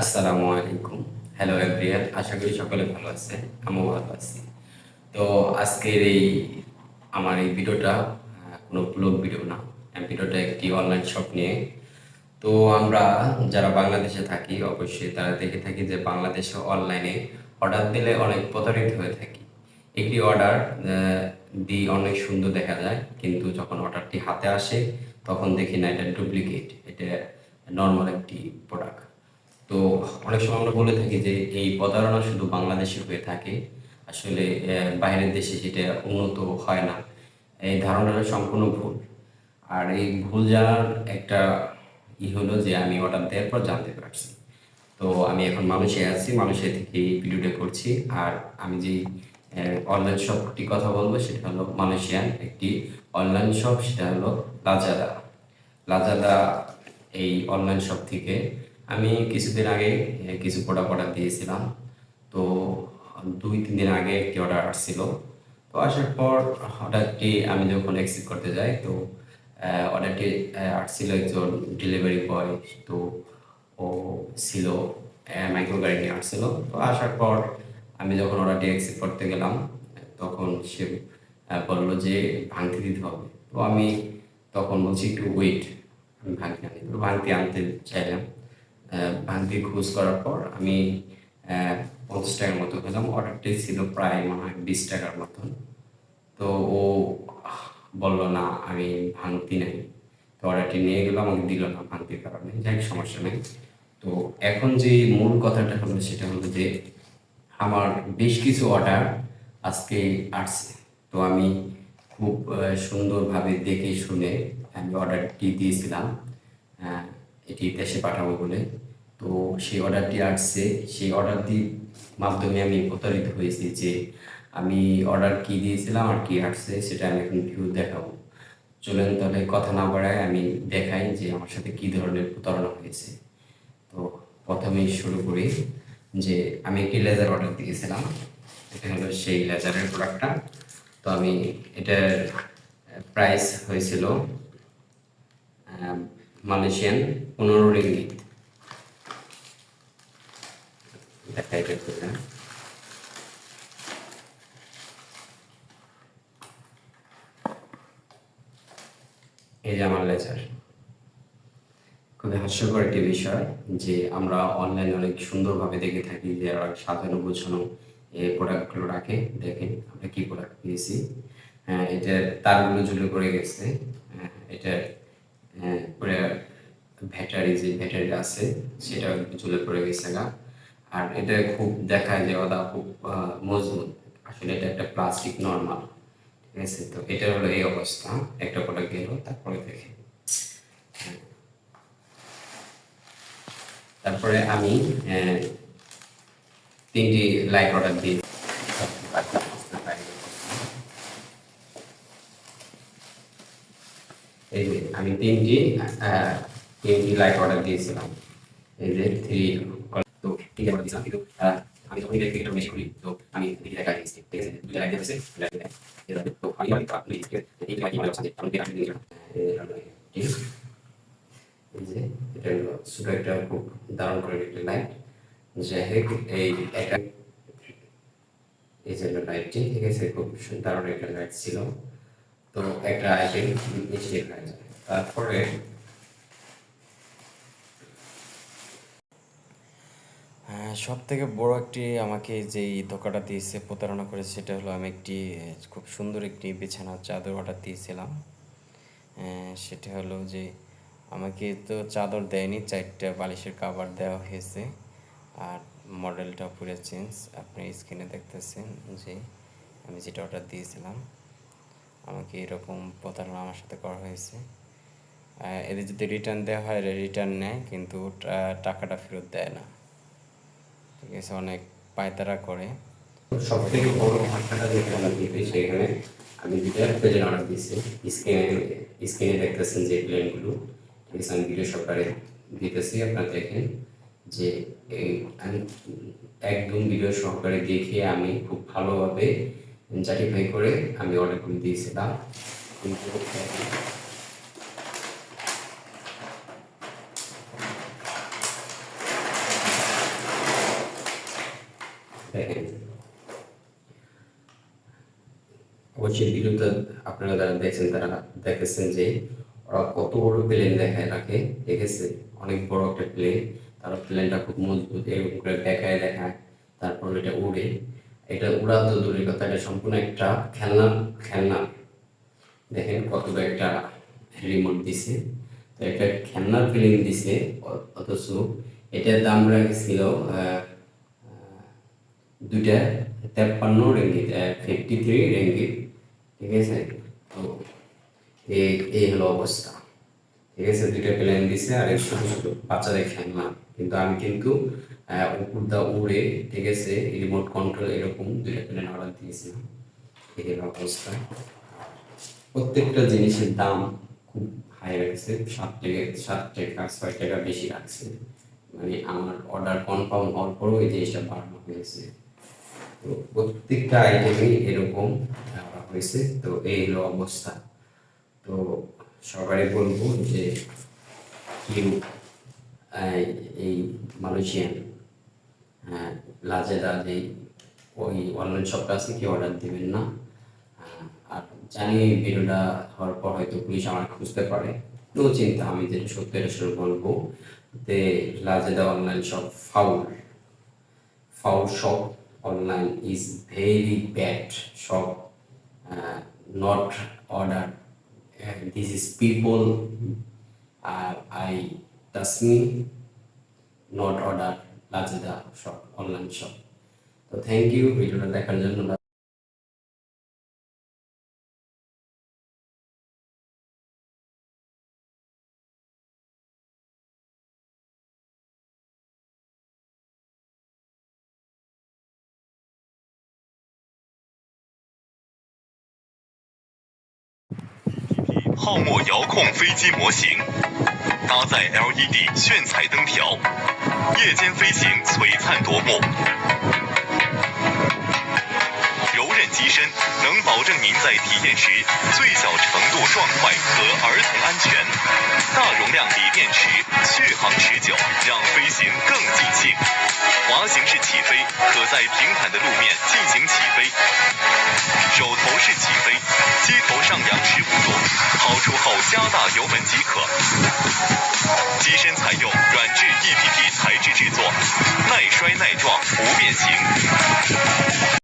আসসালামু আলাইকুম। Hello everyone আশা করি সকলে ভালো আছে আমিও ভালো আছি। তো আজকের এই, আমার এই ভিডিওটা কোনো ব্লগ ভিডিও না ভিডিওটা একটি অনলাইন শপ নিয়ে। তো আমরা যারা বাংলাদেশে থাকি, অবশ্যই তারা দেখে থাকি যে বাংলাদেশে অনলাইনে অর্ডার দিলে অনেক প্রতারিত হয়ে থাকি। একটি অর্ডার দিই অনেক সুন্দর দেখা যায়, কিন্তু যখন অর্ডারটি হাতে আসে, তখন দেখি না, এটা ডুপ্লিকেট এটা নর্মাল একটি প্রোডাক্ট তো অনেক সময় আমরা বলে থাকি যে এই প্রতারণা শুধু বাংলাদেশে হয়ে থাকে। আসলে বাইরের দেশে সেটা উন্নত হয় না। এই ধারণাটা সম্পূর্ণ ভুল। আর এই ভুল জানার একটা ই হলো যে আমি অর্ডার দেওয়ার পর জানতে পারছি। তো আমি এখন মানুষে আছি মানুষের থেকে এই ভিডিওটা করছি। আর আমি যে অনলাইন শপটি কথা বলব, সেটা হলো মালয়েশিয়ান একটি অনলাইন শপ সেটা হলো লাজাদা লাজাদা এই অনলাইন শপ থেকে আমি কিছুদিন আগে কিছু প্রোডাক্ট অর্ডার দিয়েছিলাম। তো, দুই, তিন দিন আগে একটি অর্ডার আসছিল। তো আসার পর অর্ডারটি আমি যখন অ্যাকসেপ্ট করতে যাই, তো অর্ডারটি আসছিল একজন ডেলিভারি বয় তো, ও ছিল মাইক্রো গাড়ি নিয়ে আসছিল। তো আসার পর আমি যখন অর্ডারটি অ্যাকসেপ্ট করতে গেলাম, তখন সে বলল যে ভাঙতে দিতে হবে। তো আমি তখন বলছি, একটু ওয়েট আমি ভাঙতি আনি তো ভাঙতি আনতে চাইলাম। ভাঙতি খোঁজ করার পর আমি পঞ্চাশ টাকার মতো পেলাম অর্ডারটি ছিল প্রায় মনে হয় বিশ টাকার মতন। তো ও বলল, না, আমি ভাঙতি নাই। তো অর্ডারটি নিয়ে গেলো, আমাকে দিল না ভাঙতির কারণে। যাই সমস্যা নেই। তো এখন যে মূল কথাটা হলো, সেটা হলো যে আমার বেশ কিছু অর্ডার আজকে আসছে। তো আমি খুব সুন্দরভাবে দেখে শুনে আমি অর্ডারটি দিয়েছিলাম। এটি দেশে পাঠাবো বলে? তো সেই অর্ডারটি আসছে। সেই অর্ডারটির মাধ্যমে আমি প্রতারিত হয়েছি যে আমি অর্ডার কি দিয়েছিলাম আর কি আসছে সেটা আমি এখন ভিউ দেখাবো। চলেন তাহলে কথা না বাড়ায় আমি দেখাই যে আমার সাথে কি ধরনের প্রতারণা হয়েছে। তো প্রথমেই শুরু করি যে আমি একটি লেজার অর্ডার দিয়েছিলাম। এটা হলো সেই লেজারের প্রোডাক্টটা তো আমি এটার প্রাইস হয়েছিল মালয়েশিয়ান পনেরো রিঙ্গিত দেখা এটা করলাম এই যে খুবই হাস্যকর একটি বিষয় যে আমরা অনলাইনে অনেক সুন্দরভাবে দেখে থাকি যে সাজানো, গোছানো এই প্রোডাক্টগুলো রাখে। দেখেন আমরা কি প্রোডাক্ট পেয়েছি এটার তারগুলো ঝুলে পড়ে গেছে। পরে ব্যাটারি যে ব্যাটারি আছে সেটা ঝুলে পড়ে গেছে গা। আর এটা খুব দেখায় যে ওটা খুব মজবুত। আসলে এটা একটা প্লাস্টিক নর্মাল ঠিক আছে? তো এটা হলো এই অবস্থা। একটা প্রোডাক্ট গেল, তারপরে দেখেন তারপরে আমি তিনটি লাইট অর্ডার দিই এই যে আমি তিনটি আহ, তিনটি লাইট অর্ডার দিয়েছিলাম। এই যে থ্রি তো ঠিক আছে দিয়েছিলাম কিন্তু আমি যখন এটা একটু বেশি করি তো আমি দেখি দেখা দিয়েছি। ঠিক আছে? দুটো লাইট দিয়েছে লাইট এরকম তো আমি অনেক আপনি এই লাইট মনে হচ্ছে আমি দেখি দিয়ে ঠিক আছে এই যে এটা ছোট একটা খুব দারুণ করে একটা লাইট যাই হোক এই একটা এই যে হলো লাইটটি ঠিক আছে? খুব দারুণ একটা লাইট ছিল। তো একটা আইটেম নিচে খাওয়া যায় তারপরে সব থেকে বড় একটি আমাকে যে এই ধোকাটা দিয়েছে, প্রতারণা করেছে, সেটা হলো আমি একটি, খুব সুন্দর একটি বিছানার চাদর অর্ডার দিয়েছিলাম। সেটা হলো যে আমাকে তো চাদর দেয়নি, চারটা বালিশের কাভার দেওয়া হয়েছে। আর মডেলটা পুরো চেঞ্জ আপনি স্ক্রিনে দেখতেছেন যে আমি যেটা অর্ডার দিয়েছিলাম, আমাকে এরকম প্রতারণা আমার সাথে করা হয়েছে। এদের যদি রিটার্ন দেওয়া হয় রিটার্ন নেয়, কিন্তু টাকাটা ফেরত দেয় না। ঠিক আছে, অনেক পায়তারা করে। সব থেকে বড় ঘটনাটা যেটা আমরা দিতে সেখানে আমি দুটো প্রেজেন্ট অর্ডার দিয়েছি, স্ক্রিনে স্ক্রিনে দেখতেছেন যে প্লেনগুলো। ঠিক আছে, আমি ভিডিও সহকারে দিতেছি, আপনারা দেখেন যে আমি একদম ভিডিও সহকারে দেখে আমি খুব ভালোভাবে জাটিফাই করে আমি অর্ডারগুলো দিয়েছিলাম। কিন্তু অবশ্যই ভিডিওতে আপনারা যারা দেখছেন, তারা দেখেছেন যে ওরা কত বড় প্লেন দেখায় রাখে দেখেছে অনেক বড় একটা প্লেন তারা প্লেনটা খুব মজবুত, এরকম করে দেখায় দেখায়, তারপর এটা উড়ে। এটা উড়া তো দূরের কথা, এটা সম্পূর্ণ একটা খেলনা খেলনা। দেখেন কত বড় একটা রিমোট দিছে। তো একটা খেলনার ফিলিং দিছে অথচ এটার দাম রাখছিল দুইটা তেপ্পান্ন রেঙ্গিত ফিফটি থ্রি রেঙ্গিত, ঠিক আছে? তো এই এই হলো অবস্থা, ঠিক আছে? দুইটা প্ল্যান দিছে, আর এই ছোট বাচ্চাদের খেলনা কিন্তু আমি কিন্তু উপর দা উড়ে, ঠিক আছে? রিমোট কন্ট্রোল এরকম দুইটা প্ল্যান অর্ডার দিয়েছিলাম, এই হলো অবস্থা। প্রত্যেকটা জিনিসের দাম খুব হাই রাখছে সাত থেকে সাত টাকা, ছয় টাকা বেশি রাখছে মানে আমার অর্ডার কনফার্ম হওয়ার পরও এই জিনিসটা বাড়ানো হয়েছে। তো প্রত্যেকটা আইটেমই এরকম দেওয়া হয়েছে। তো এই হলো অবস্থা। তো সবাই বলব যে কেউ, এই মালয়েশিয়ান লাজেদা যে ওই অনলাইন শপটা আছে কি অর্ডার দেবেন না। আর জানি ভিডিওটা হওয়ার পর হয়তো পুলিশ আমার খুঁজতে পারে। নো চিন্তা, আমি যেটা সত্য এটা বলব যে Lazada online shop foul. Foul shop online is very bad shop uh, not order uh, this is people uh, i trust me not order lazada shop online shop তো থ্যাংক ইউ ভিডিওটা দেখার জন্য 泡沫遥控飞机模型，搭载 LED 炫彩灯条，夜间飞行璀璨夺目。柔韧机身能保证您在体验时最小程度爽快和儿童安全。大容量锂电池续航持久，让飞行更尽兴。滑行式起飞，可在平坦的路面进行起飞。手头式起飞，机头上扬十五度，抛出后加大油门即可。机身采用软质 EPP 材质制作，耐摔耐撞，不变形。